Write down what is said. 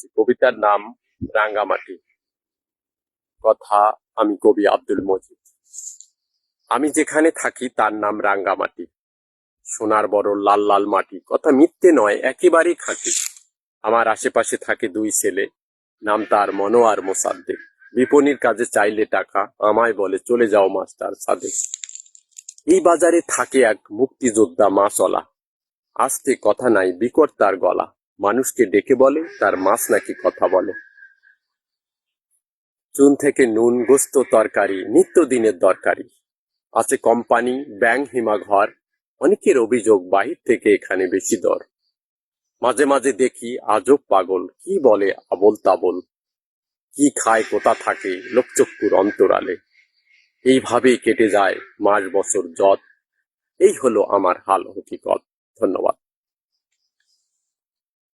পড়ছি কবিতার নাম রাঙ্গামাটি। কথা আমি কবি আব্দুল মজিদ। আমি যেখানে থাকি তার নাম রাঙ্গামাটি। সোনার বড় লাল লাল মাটি। কথা মিথ্যে নয়, একেবারেই খাঁটি। আমার আশেপাশে থাকে দুই ছেলে। নাম তার মনোয়ার মোসাদ্দেক। বিপণির কাজে চাইলে টাকা, আমায় বলে, চলে যাও মাস্টার সাদে। এই বাজারে থাকে এক মুক্তিযোদ্ধা মাসলা আস্তে কথা নাই, বিকট তার গলা। মানুষকে ডেকে বলে, তার মাছ নাকি কথা বলে। চুন থেকে নুন, গোস্ত, তরকারি নিত্যদিনের দরকারি। আছে কোম্পানি, ব্যাংক, হিমাঘর, অনেকের অভিযোগ বাহির থেকে এখানে বেশি দর। মাঝে মাঝে দেখি, আজব পাগল, কি বলে আবল তাবল? কি খায়, কোথা থাকে, লোকচক্ষুর অন্তরালে। এইভাবেই কেটে যায়, মাস বছর যত এই হলো আমার হাল হকিকত। ধন্যবাদ।